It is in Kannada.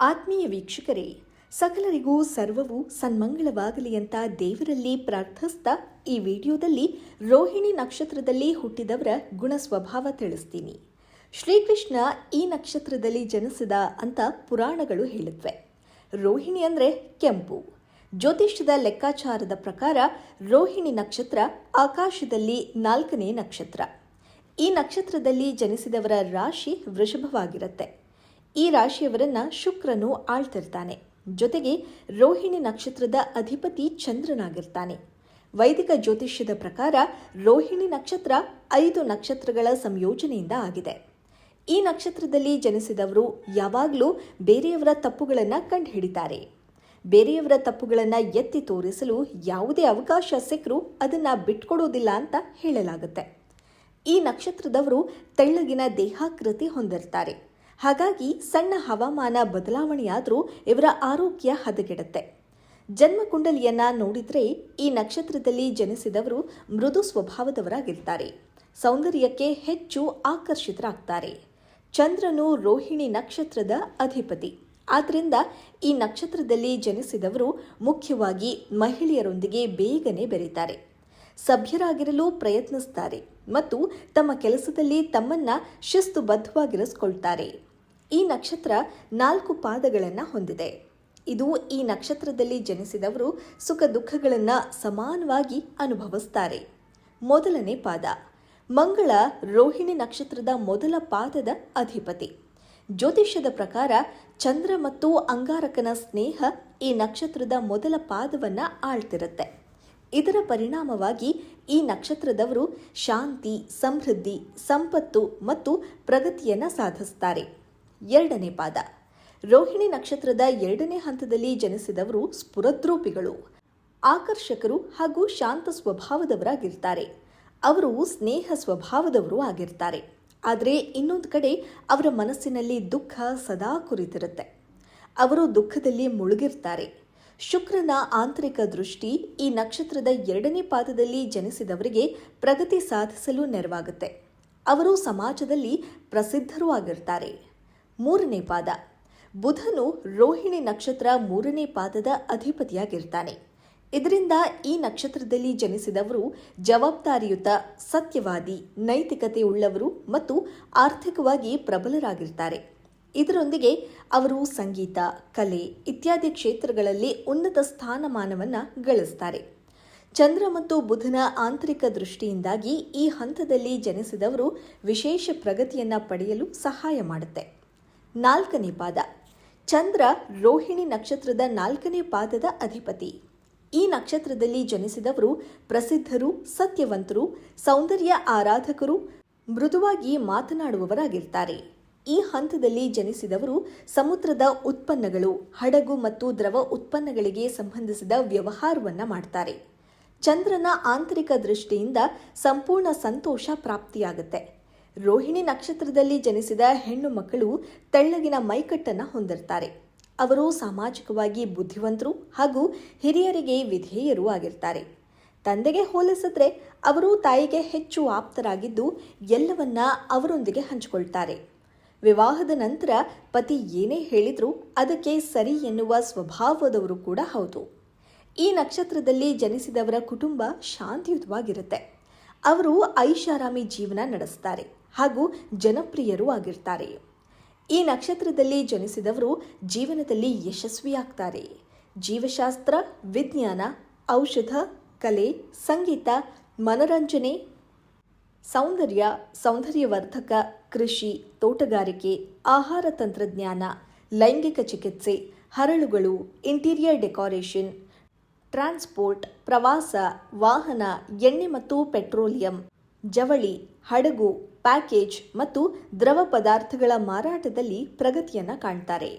ಆತ್ಮೀಯ ವೀಕ್ಷಕರೇ, ಸಕಲರಿಗೂ ಸರ್ವವು ಸನ್ಮಂಗಳವಾಗಲಿ ಅಂತ ದೇವರಲ್ಲಿ ಪ್ರಾರ್ಥಿಸ್ತಾ ಈ ವಿಡಿಯೋದಲ್ಲಿ ರೋಹಿಣಿ ನಕ್ಷತ್ರದಲ್ಲಿ ಹುಟ್ಟಿದವರ ಗುಣ ಸ್ವಭಾವ ತಿಳಿಸ್ತೀನಿ. ಶ್ರೀಕೃಷ್ಣ ಈ ನಕ್ಷತ್ರದಲ್ಲಿ ಜನಿಸಿದ ಅಂತ ಪುರಾಣಗಳು ಹೇಳುತ್ತವೆ ರೋಹಿಣಿ ಅಂದರೆ ಕೆಂಪು. ಜ್ಯೋತಿಷ್ಯದ ಲೆಕ್ಕಾಚಾರದ ಪ್ರಕಾರ ರೋಹಿಣಿ ನಕ್ಷತ್ರ ಆಕಾಶದಲ್ಲಿ ನಾಲ್ಕನೇ ನಕ್ಷತ್ರ. ಈ ನಕ್ಷತ್ರದಲ್ಲಿ ಜನಿಸಿದವರ ರಾಶಿ ವೃಷಭವಾಗಿರುತ್ತೆ. ಈ ರಾಶಿಯವರನ್ನ ಶುಕ್ರನು ಆಳ್ತಿರ್ತಾನೆ. ಜೊತೆಗೆ ರೋಹಿಣಿ ನಕ್ಷತ್ರದ ಅಧಿಪತಿ ಚಂದ್ರನಾಗಿರ್ತಾನೆ. ವೈದಿಕ ಜ್ಯೋತಿಷ್ಯದ ಪ್ರಕಾರ ರೋಹಿಣಿ ನಕ್ಷತ್ರ ಐದು ನಕ್ಷತ್ರಗಳ ಸಂಯೋಜನೆಯಿಂದ ಆಗಿದೆ. ಈ ನಕ್ಷತ್ರದಲ್ಲಿ ಜನಿಸಿದವರು ಯಾವಾಗಲೂ ಬೇರೆಯವರ ತಪ್ಪುಗಳನ್ನು ಕಂಡುಹಿಡಿತಾರೆ. ಬೇರೆಯವರ ತಪ್ಪುಗಳನ್ನು ಎತ್ತಿ ತೋರಿಸಲು ಯಾವುದೇ ಅವಕಾಶ ಸಿಕ್ಕರೂ ಅದನ್ನು ಬಿಟ್ಕೊಡೋದಿಲ್ಲ ಅಂತ ಹೇಳಲಾಗುತ್ತೆ. ಈ ನಕ್ಷತ್ರದವರು ತೆಳ್ಳಗಿನ ದೇಹಾಕೃತಿ ಹೊಂದಿರ್ತಾರೆ. ಹಾಗಾಗಿ ಸಣ್ಣ ಹವಾಮಾನ ಬದಲಾವಣೆಯಾದರೂ ಇವರ ಆರೋಗ್ಯ ಹದಗೆಡುತ್ತೆ. ಜನ್ಮಕುಂಡಲಿಯನ್ನ ನೋಡಿದ್ರೆ ಈ ನಕ್ಷತ್ರದಲ್ಲಿ ಜನಿಸಿದವರು ಮೃದು ಸ್ವಭಾವದವರಾಗಿರ್ತಾರೆ. ಸೌಂದರ್ಯಕ್ಕೆ ಹೆಚ್ಚು ಆಕರ್ಷಿತರಾಗ್ತಾರೆ. ಚಂದ್ರನು ರೋಹಿಣಿ ನಕ್ಷತ್ರದ ಅಧಿಪತಿ. ಆದ್ದರಿಂದ ಈ ನಕ್ಷತ್ರದಲ್ಲಿ ಜನಿಸಿದವರು ಮುಖ್ಯವಾಗಿ ಮಹಿಳೆಯರೊಂದಿಗೆ ಬೇಗನೆ ಬೆರೀತಾರೆ. ಸಭ್ಯರಾಗಿರಲು ಪ್ರಯತ್ನಿಸ್ತಾರೆ ಮತ್ತು ತಮ್ಮ ಕೆಲಸದಲ್ಲಿ ತಮ್ಮನ್ನ ಶಿಸ್ತುಬದ್ಧವಾಗಿರಿಸ್ಕೊಳ್ತಾರೆ. ಈ ನಕ್ಷತ್ರ ನಾಲ್ಕು ಪಾದಗಳನ್ನು ಹೊಂದಿದೆ. ಇದು ಈ ನಕ್ಷತ್ರದಲ್ಲಿ ಜನಿಸಿದವರು ಸುಖ ದುಃಖಗಳನ್ನು ಸಮಾನವಾಗಿ ಅನುಭವಿಸ್ತಾರೆ. ಮೊದಲನೇ ಪಾದ, ಮಂಗಳ ರೋಹಿಣಿ ನಕ್ಷತ್ರದ ಮೊದಲ ಪಾದದ ಅಧಿಪತಿ. ಜ್ಯೋತಿಷ್ಯದ ಪ್ರಕಾರ ಚಂದ್ರ ಮತ್ತು ಅಂಗಾರಕನ ಸ್ನೇಹ ಈ ನಕ್ಷತ್ರದ ಮೊದಲ ಪಾದವನ್ನು ಆಳ್ತಿರುತ್ತೆ. ಇದರ ಪರಿಣಾಮವಾಗಿ ಈ ನಕ್ಷತ್ರದವರು ಶಾಂತಿ, ಸಮೃದ್ಧಿ, ಸಂಪತ್ತು ಮತ್ತು ಪ್ರಗತಿಯನ್ನು ಸಾಧಿಸ್ತಾರೆ. ಎರಡನೇ ಪಾದ. ರೋಹಿಣಿ ನಕ್ಷತ್ರದ ಎರಡನೇ ಹಂತದಲ್ಲಿ ಜನಿಸಿದವರು ಸ್ಫುರದ್ರೂಪಿಗಳು. ಆಕರ್ಷಕರು ಹಾಗೂ ಶಾಂತ ಸ್ವಭಾವದವರಾಗಿರ್ತಾರೆ. ಅವರು ಸ್ನೇಹ ಸ್ವಭಾವದವರು ಆಗಿರ್ತಾರೆ. ಆದರೆ ಇನ್ನೊಂದು ಕಡೆ ಅವರ ಮನಸ್ಸಿನಲ್ಲಿ ದುಃಖ ಸದಾ ಕುರಿತಿರುತ್ತೆ. ಅವರು ದುಃಖದಲ್ಲಿ ಮುಳುಗಿರ್ತಾರೆ. ಶುಕ್ರನ ಆಂತರಿಕ ದೃಷ್ಟಿ ಈ ನಕ್ಷತ್ರದ ಎರಡನೇ ಪಾದದಲ್ಲಿ ಜನಿಸಿದವರಿಗೆ ಪ್ರಗತಿ ಸಾಧಿಸಲು ನೆರವಾಗುತ್ತೆ. ಅವರು ಸಮಾಜದಲ್ಲಿ ಪ್ರಸಿದ್ಧರೂ ಆಗಿರ್ತಾರೆ. ಮೂರನೇ ಪಾದ. ಬುಧನು ರೋಹಿಣಿ ನಕ್ಷತ್ರ ಮೂರನೇ ಪಾದದ ಅಧಿಪತಿಯಾಗಿರ್ತಾನೆ. ಇದರಿಂದ ಈ ನಕ್ಷತ್ರದಲ್ಲಿ ಜನಿಸಿದವರು ಜವಾಬ್ದಾರಿಯುತ, ಸತ್ಯವಾದಿ ನೈತಿಕತೆ ಉಳ್ಳವರು ಮತ್ತು ಆರ್ಥಿಕವಾಗಿ ಪ್ರಬಲರಾಗಿರ್ತಾರೆ. ಇದರೊಂದಿಗೆ ಅವರು ಸಂಗೀತ, ಕಲೆ ಇತ್ಯಾದಿ ಕ್ಷೇತ್ರಗಳಲ್ಲಿ ಉನ್ನತ ಸ್ಥಾನಮಾನವನ್ನು ಗಳಿಸ್ತಾರೆ. ಚಂದ್ರ ಮತ್ತು ಬುಧನ ಆಂತರಿಕ ದೃಷ್ಟಿಯಿಂದಾಗಿ ಈ ಹಂತದಲ್ಲಿ ಜನಿಸಿದವರು ವಿಶೇಷ ಪ್ರಗತಿಯನ್ನು ಪಡೆಯಲು ಸಹಾಯ ಮಾಡುತ್ತೆ. ನಾಲ್ಕನೇ ಪಾದ. ಚಂದ್ರ ರೋಹಿಣಿ ನಕ್ಷತ್ರದ ನಾಲ್ಕನೇ ಪಾದದ ಅಧಿಪತಿ. ಈ ನಕ್ಷತ್ರದಲ್ಲಿ ಜನಿಸಿದವರು ಪ್ರಸಿದ್ಧರು, ಸತ್ಯವಂತರು, ಸೌಂದರ್ಯ ಆರಾಧಕರು, ಮೃದುವಾಗಿ ಮಾತನಾಡುವವರಾಗಿರ್ತಾರೆ. ಈ ಹಂತದಲ್ಲಿ ಜನಿಸಿದವರು ಸಮುದ್ರದ ಉತ್ಪನ್ನಗಳು, ಹಡಗು ಮತ್ತು ದ್ರವ ಉತ್ಪನ್ನಗಳಿಗೆ ಸಂಬಂಧಿಸಿದ ವ್ಯವಹಾರವನ್ನು ಮಾಡ್ತಾರೆ. ಚಂದ್ರನ ಆಂತರಿಕ ದೃಷ್ಟಿಯಿಂದ ಸಂಪೂರ್ಣ ಸಂತೋಷ ಪ್ರಾಪ್ತಿಯಾಗುತ್ತೆ. ರೋಹಿಣಿ ನಕ್ಷತ್ರದಲ್ಲಿ ಜನಿಸಿದ ಹೆಣ್ಣು ಮಕ್ಕಳು ತೆಳ್ಳಗಿನ ಮೈಕಟ್ಟನ್ನು ಹೊಂದಿರ್ತಾರೆ. ಅವರು ಸಾಮಾಜಿಕವಾಗಿ ಬುದ್ಧಿವಂತರು ಹಾಗೂ ಹಿರಿಯರಿಗೆ ವಿಧೇಯರೂ ಆಗಿರ್ತಾರೆ. ತಂದೆಗೆ ಹೋಲಿಸಿದ್ರೆ ಅವರು ತಾಯಿಗೆ ಹೆಚ್ಚು ಆಪ್ತರಾಗಿದ್ದು ಎಲ್ಲವನ್ನ ಅವರೊಂದಿಗೆ ಹಂಚಿಕೊಳ್ತಾರೆ. ವಿವಾಹದ ನಂತರ ಪತಿ ಏನೇ ಹೇಳಿದರೂ ಅದಕ್ಕೆ ಸರಿ ಎನ್ನುವ ಸ್ವಭಾವದವರು ಕೂಡ ಹೌದು. ಈ ನಕ್ಷತ್ರದಲ್ಲಿ ಜನಿಸಿದವರ ಕುಟುಂಬ ಶಾಂತಿಯುತವಾಗಿರುತ್ತೆ. ಅವರು ಐಷಾರಾಮಿ ಜೀವನ ನಡೆಸ್ತಾರೆ. ಹಾಗೂ ಜನಪ್ರಿಯರೂ ಆಗಿರ್ತಾರೆ. ಈ ನಕ್ಷತ್ರದಲ್ಲಿ ಜನಿಸಿದವರು ಜೀವನದಲ್ಲಿ ಯಶಸ್ವಿಯಾಗ್ತಾರೆ. ಜೀವಶಾಸ್ತ್ರ, ವಿಜ್ಞಾನ, ಔಷಧ, ಕಲೆ, ಸಂಗೀತ, ಮನರಂಜನೆ, ಸೌಂದರ್ಯ, ಸೌಂದರ್ಯವರ್ಧಕ, ಕೃಷಿ, ತೋಟಗಾರಿಕೆ, ಆಹಾರ ತಂತ್ರಜ್ಞಾನ, ಲೈಂಗಿಕ ಚಿಕಿತ್ಸೆ, ಹರಳುಗಳು, ಇಂಟೀರಿಯರ್ ಡೆಕೋರೇಷನ್, ಟ್ರಾನ್ಸ್ಪೋರ್ಟ್, ಪ್ರವಾಸ, ವಾಹನ, ಎಣ್ಣೆ ಮತ್ತು ಪೆಟ್ರೋಲಿಯಂ ಜವಳಿ ಹಡಗು ಪ್ಯಾಕೇಜ್ ಮತ್ತು ದ್ರವ ಪದಾರ್ಥಗಳ ಮಾರಾಟದಲ್ಲಿ ಪ್ರಗತಿಯನ್ನು ಕಾಣ್ತಾರೆ.